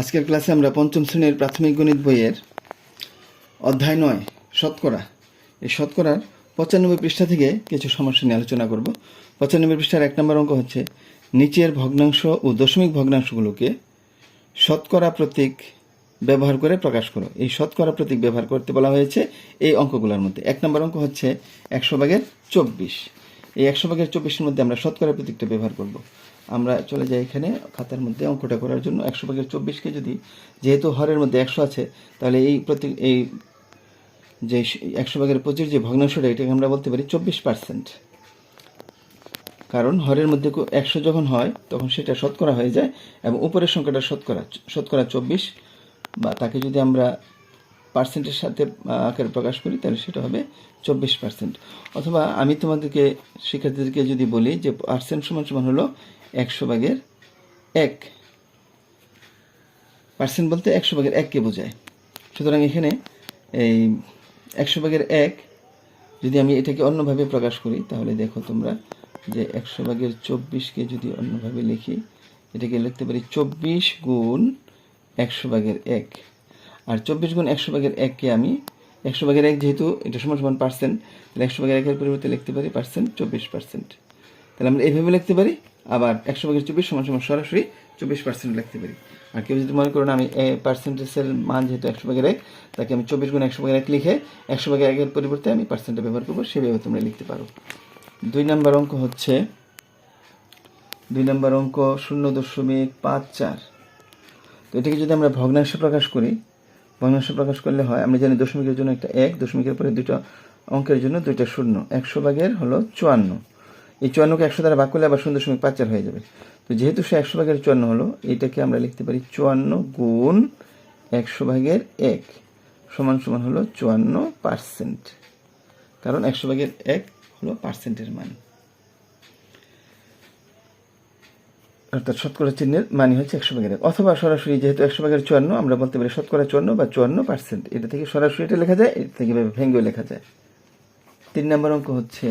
আজকের ক্লাসে আমরা পঞ্চম শ্রেণির প্রাথমিক গণিত বইয়ের অধ্যায় নয়, শতকরা। এই শতকরার পঁচানব্বই পৃষ্ঠা থেকে কিছু সমস্যা নিয়ে আলোচনা করব। পঁচানব্বই পৃষ্ঠার এক নম্বর অঙ্ক হচ্ছে, নিচের ভগ্নাংশ ও দশমিক ভগ্নাংশগুলোকে শতকরা প্রতীক ব্যবহার করে প্রকাশ করো। এই শতকরা প্রতীক ব্যবহার করতে বলা হয়েছে এই অঙ্কগুলোর মধ্যে। এক নম্বর অঙ্ক হচ্ছে একশো ভাগের চব্বিশ। এই একশো ভাগের চব্বিশের মধ্যে আমরা শতকরা প্রতীকটা ব্যবহার করব। আমরা চলে যাই এখানে খাতার মধ্যে অঙ্কটা করার জন্য। একশো ভাগের চব্বিশকে যদি যেহেতু হরের মধ্যে একশো আছে, তাহলে এই প্রতি এই যে একশো ভাগের পঁচিশ যে ভগ্নাংশটা, এটাকে আমরা বলতে পারি চব্বিশ পার্সেন্ট। কারণ হরের মধ্যে একশো যখন হয়, তখন সেটা শতকরা হয়ে যায় এবং উপরের সংখ্যাটা শতকরা শতকরা চব্বিশ বা তাকে যদি আমরা পার্সেন্টের সাথে আকারে প্রকাশ করি, তাহলে সেটা হবে চব্বিশ পার্সেন্ট। অথবা আমি তোমাদেরকে, শিক্ষার্থীদেরকে যদি বলি যে পার্সেন্ট সমান সমান হলো একশো ভাগের এক। পার্সেন্ট বলতে একশো ভাগের এককে বোঝায়। সুতরাং এখানে এই একশো ভাগের এক, যদি আমি এটাকে অন্যভাবে প্রকাশ করি, তাহলে দেখো তোমরা যে একশো ভাগের চব্বিশকে যদি অন্যভাবে লিখি, এটাকে লিখতে পারি চব্বিশ গুণ একশো ভাগের এক। আর চব্বিশ গুণ একশো ভাগের এককে আমি, একশো ভাগের এক যেহেতু এটা সমান সমান পার্সেন্ট, তাহলে একশো ভাগের একের পরিবর্তে লিখতে পারি পার্সেন্ট চব্বিশ পার্সেন্ট। তাহলে আমরা এইভাবে লিখতে পারি আবার একশো ভাগের চব্বিশ সমান সমান সরাসরি চব্বিশ পার্সেন্ট লিখতে পারি। আর কেউ যদি মনে করুন আমি এ পার্সেন্টেজের মান যেহেতু একশো ভাগের এক, তাকে আমি চব্বিশ গুণ একশো ভাগের এক লিখে একশো ভাগের একের পরিবর্তে আমি পার্সেন্টটা ব্যবহার করব, সেভাবে তোমরা লিখতে পারো। দুই নম্বর অঙ্ক হচ্ছে, দুই নম্বর অঙ্ক শূন্য দশমিক পাঁচ চার। তো এটাকে যদি আমরা ভগ্নাংশে প্রকাশ করি, ভগ্নাংশে প্রকাশ করলে হয়, আমরা জানি দশমিকের জন্য একটা এক, দশমিকের পরে দুটো অঙ্কের জন্য দুইটা শূন্য, একশো ভাগের হলো চুয়ান্ন। এই চুয়ান্নকে একশো দ্বারা ভাগ করলে আবার শূন্য দশমিক পাঁচ হয়ে যাবে। তো যেহেতু সে একশো ভাগের চুয়ান্ন হলো, এটাকে আমরা লিখতে পারি চুয়ান্ন গুণ একশো ভাগের এক সমান সমান হলো চুয়ান্ন পার্সেন্ট। কারণ একশো ভাগের এক হলো পার্সেন্টের মান। অর্থাৎ শতকরা চিহ্নের মানে হচ্ছে একশো ভাগের এক। অথবা সরাসরি যেহেতু একশো ভাগের চুয়ান্ন, আমরা বলতে পারি শতকরা চুয়ান্ন বা চুয়ান্ন পার্সেন্ট। এটা থেকে সরাসরি এটা লেখা যায়, এটা থেকে ভেঙ্গেও লেখা যায়। তিন নম্বর অঙ্ক হচ্ছে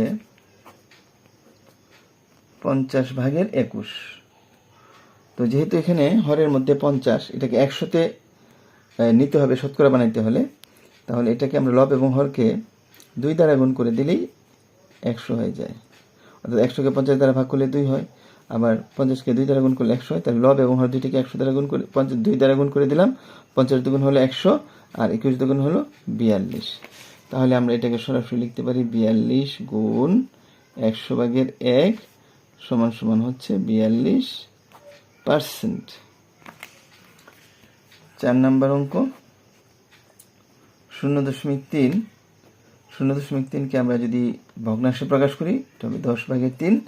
পঞ্চাশ ভাগের একুশ। তো যেহেতু এখানে হরের মধ্যে পঞ্চাশ, এটাকে একশোতে নিতে হবে, শতকরা বানাইতে হলে, তাহলে এটাকে আমরা লব এবং হরকে দুই দ্বারা গুণ করে দিলেই একশো হয়ে যায়। অর্থাৎ একশোকে পঞ্চাশ দ্বারা ভাগ করলে দুই হয়, আবার পঞ্চাশকে দুই দ্বারা গুণ করলে একশো হয়, তাহলে লব এবং হর দুইটিকে একশো দ্বারা গুণ করে, পঞ্চাশ, দুই দ্বারা গুণ করে দিলাম, পঞ্চাশ দুগুণ হলো একশো, আর একুশ দুগুণ হলো বিয়াল্লিশ। তাহলে আমরা এটাকে সরাসরি লিখতে পারি বিয়াল্লিশ গুণ একশো ভাগের এক সমান সমান হচ্ছে বিয়াল্লিশ পার্সেন্ট। চার নাম্বার অঙ্ক। শূন্য দশমিক তিন। শূন্য দশমিক তিনকে আমরা যদি ভগ্নাংশে প্রকাশ করি তবে দশ ভাগের তিন।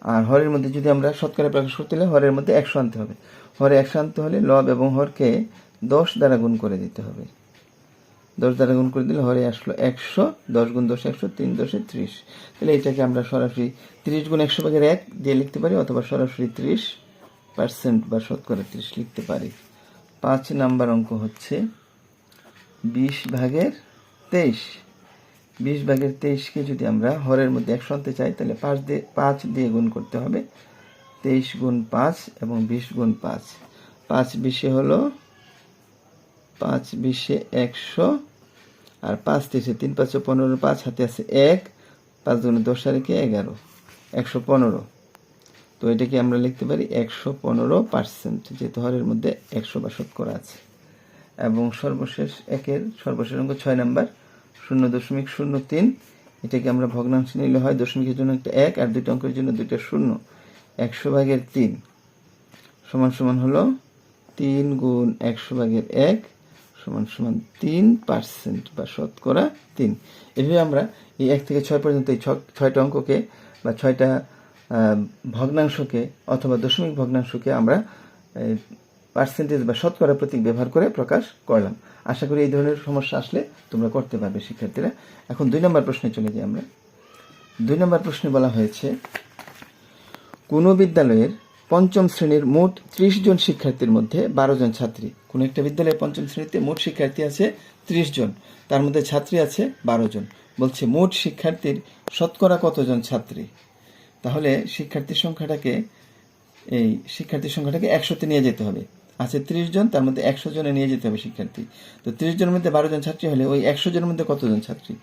আর হরের মধ্যে যদি আমরা শতকরা প্রকাশ করতে হলে হরের মধ্যে একশো আনতে হবে। হরে একশো আনতে হলে লব এবং হরকে দশ দ্বারা গুণ করে দিতে হবে। দশ দ্বারা গুণ করে দিলে হরে আসলো একশো, দশ গুণ দশ একশো, তিন দশে ত্রিশ। তাহলে এটাকে আমরা সরাসরি তিরিশ গুণ একশো ভাগের এক দিয়ে লিখতে পারি, অথবা সরাসরি ত্রিশ পার্সেন্ট বা শতকরা ত্রিশ লিখতে পারি। পাঁচ নাম্বার অঙ্ক হচ্ছে বিশ ভাগের তেইশ। বিশ ভাগের তেইশকে যদি আমরা হরের মধ্যে একশো আনতে চাই, তাহলে পাঁচ দিয়ে পাঁচ দিয়ে গুণ করতে হবে। তেইশ গুণ পাঁচ এবং বিশ গুণ পাঁচ। পাঁচ বিশে হলো পাঁচ বিশে একশো, আর পাঁচ তেইশে তিন, পাঁচশো পনেরো, পাঁচ হাতে আছে এক, পাঁচ দুগুণে দশ একে এগারো, একশো পনেরো। তো এটাকে আমরা লিখতে পারি একশো পনেরো পার্সেন্ট, যেহেতু হরের মধ্যে একশো বা শতকরা আছে। এবং সর্বশেষ একের, সর্বশেষ অঙ্ক ছয় নাম্বার, শূন্য দশমিক শূন্য তিন, এটাকে আমরা ভগ্নাংশ নিলে হয় দশমিকের জন্য একটা এক, আর দুইটা অঙ্কের জন্য দুইটা শূন্য, একশো ভাগের তিন, সমান সমান হলো তিন গুণ একশো ভাগের এক সমান সমান তিন পার্সেন্ট বা শতকরা তিন। এভাবে আমরা এই এক থেকে ছয় পর্যন্ত এই ছয়টা অঙ্ককে বা ছয়টা ভগ্নাংশকে অথবা দশমিক ভগ্নাংশকে আমরা পার্সেন্টেজ বা শতকরা প্রতীক ব্যবহার করে প্রকাশ করলাম। আশা করি এই ধরনের সমস্যা আসলে তোমরা করতে পারবে শিক্ষার্থীরা। এখন দুই নম্বর প্রশ্নে চলে যাই আমরা। দুই নম্বর প্রশ্নে বলা হয়েছে, কোনো বিদ্যালয়ের পঞ্চম শ্রেণির মোট ত্রিশ জন শিক্ষার্থীর মধ্যে বারো জন ছাত্রী। কোনো একটা বিদ্যালয়ে পঞ্চম শ্রেণীতে মোট শিক্ষার্থী আছে ত্রিশ জন। তার মধ্যে ছাত্রী আছে বারো জন। বলছে মোট শিক্ষার্থীর শতকরা কতজন ছাত্রী? তাহলে শিক্ষার্থীর সংখ্যাটাকে, এই শিক্ষার্থীর সংখ্যাটাকে একশোতে নিয়ে যেতে হবে। আছে তিরিশ জন, তার মধ্যে একশো জনে নিয়ে যেতে হবে শিক্ষার্থী। তো তিরিশ জনের মধ্যে বারো জন ছাত্রী হলে ওই একশো জনের মধ্যে কতজন ছাত্রী?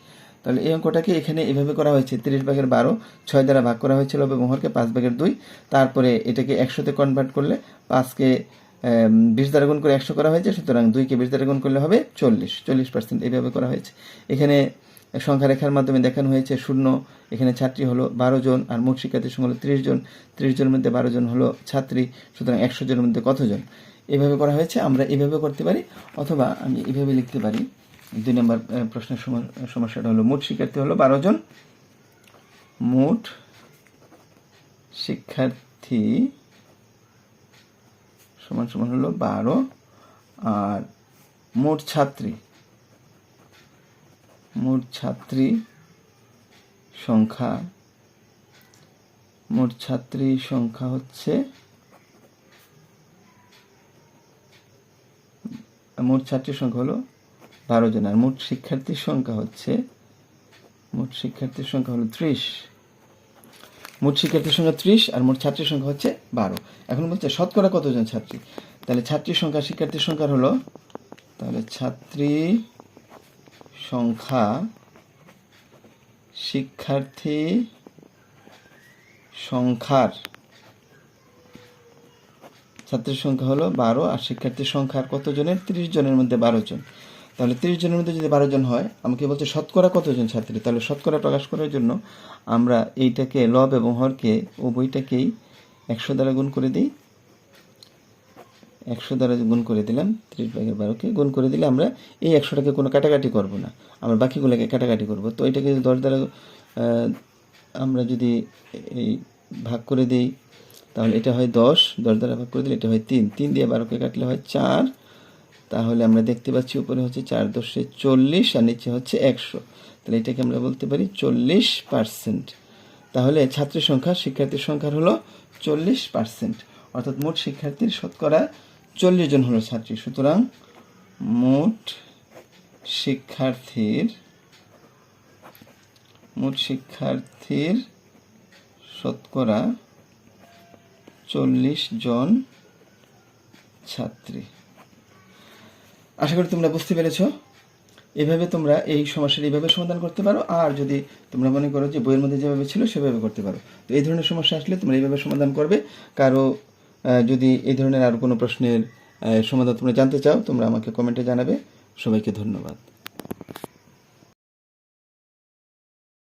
তাহলে এই অঙ্কটাকে এখানে এভাবে করা হয়েছে। তিরিশ ভাগের বারো, ছয় দ্বারা ভাগ করা হয়েছিল এবং হরকে পাঁচ ভাগের দুই। তারপরে এটাকে একশোতে কনভার্ট করলে পাঁচকে বিশ দ্বারা গুণ করে একশো করা হয়েছে, সুতরাং দুইকে বিশ দ্বারা গুণ করলে হবে চল্লিশ। চল্লিশ পার্সেন্ট এইভাবে করা হয়েছে। এখানে সংখ্যা রেখার মাধ্যমে দেখানো হয়েছে শূন্য, এখানে ছাত্রী হলো বারো জন, আর মোট শিক্ষার্থীর সংখ্যা হলো ত্রিশ জন। ত্রিশ জনের মধ্যে বারো জন হলো ছাত্রী, সুতরাং একশো জনের মধ্যে কতজন এভাবে করা হয়েছে, আমরা এভাবে করতে পারি, অথবা আমি এভাবে লিখতে পারি। দুই নম্বর প্রশ্নের সম- সমস্যাটা হলো, মোট শিক্ষার্থী হলো বারো জন। মোট শিক্ষার্থী সমান সমান হলো বারো। আর মোট ছাত্রী মোট ছাত্রী সংখ্যা, মোট ছাত্রী সংখ্যা হচ্ছে, মোট ছাত্রীর সংখ্যা হলো বারো জন আর মোট শিক্ষার্থীর সংখ্যা হচ্ছে, মোট শিক্ষার্থীর সংখ্যা হলো ত্রিশ। মোট শিক্ষার্থীর সংখ্যা ত্রিশ আর মোট ছাত্রীর সংখ্যা হচ্ছে বারো। এখন বলছে, শতকরা কতজন ছাত্রী? তাহলে ছাত্রীর সংখ্যা, শিক্ষার্থীর সংখ্যা হলো, তাহলে ছাত্রী সংখ্যা শিক্ষার্থী সংখ্যার, ছাত্রের সংখ্যা হলো বারো আর শিক্ষার্থীর সংখ্যা কতজনের? তিরিশ জনের মধ্যে বারো জন। তাহলে তিরিশ জনের মধ্যে যদি বারো জন হয়, আমাকে বলছে শতকরা কতজন ছাত্রী? তাহলে শতকরা প্রকাশ করার জন্য আমরা এইটাকে লব এবং হরকে উভয়টাকেই একশো দ্বারা গুণ করে দিই। একশো দ্বারা গুণ করে দিলাম, ত্রিশ ভাগের বারোকে গুণ করে দিলে আমরা এই একশোটাকে কোনো কাটাকাটি করব না। আমরা বাকিগুলোকে কাটাকাটি করব। তো এটাকে যদি দশ দ্বারা আমরা যদি এই ভাগ করে দিই, তাহলে এটা হয় দশ দশ দ্বারা ভাগ করে দিলে এটা হয় তিন। তিন দিয়ে বারোকে কাটলে হয় চার। তাহলে আমরা দেখতে পাচ্ছি উপরে হচ্ছে চার দশে চল্লিশ আর নিচে হচ্ছে একশো। তাহলে এটাকে আমরা বলতে পারি চল্লিশ পার্সেন্ট। তাহলে ছাত্রীর সংখ্যা, শিক্ষার্থীর সংখ্যা হলো চল্লিশ পার্সেন্ট। অর্থাৎ মোট শিক্ষার্থীর শতকরা চল্লিশ জন হলো ছাত্রী। সুতরাং মোট শিক্ষার্থীর মোট শিক্ষার্থীর শতকরা চল্লিশ জন ছাত্রী। আশা করি তোমরা বুঝতে পেরেছ। এভাবে তোমরা এই সমস্যার এইভাবে সমাধান করতে পারো, আর যদি তোমরা মনে করো যে বইয়ের মধ্যে যেভাবে ছিল সেভাবে করতে পারো। তো এই ধরনের সমস্যা আসলে তোমরা এইভাবে সমাধান করবে। কারও যদি এই ধরনের আর কোনো প্রশ্নের সমাধান তোমরা জানতে চাও, তোমরা আমাকে কমেন্টে জানাবে। সবাইকে ধন্যবাদ।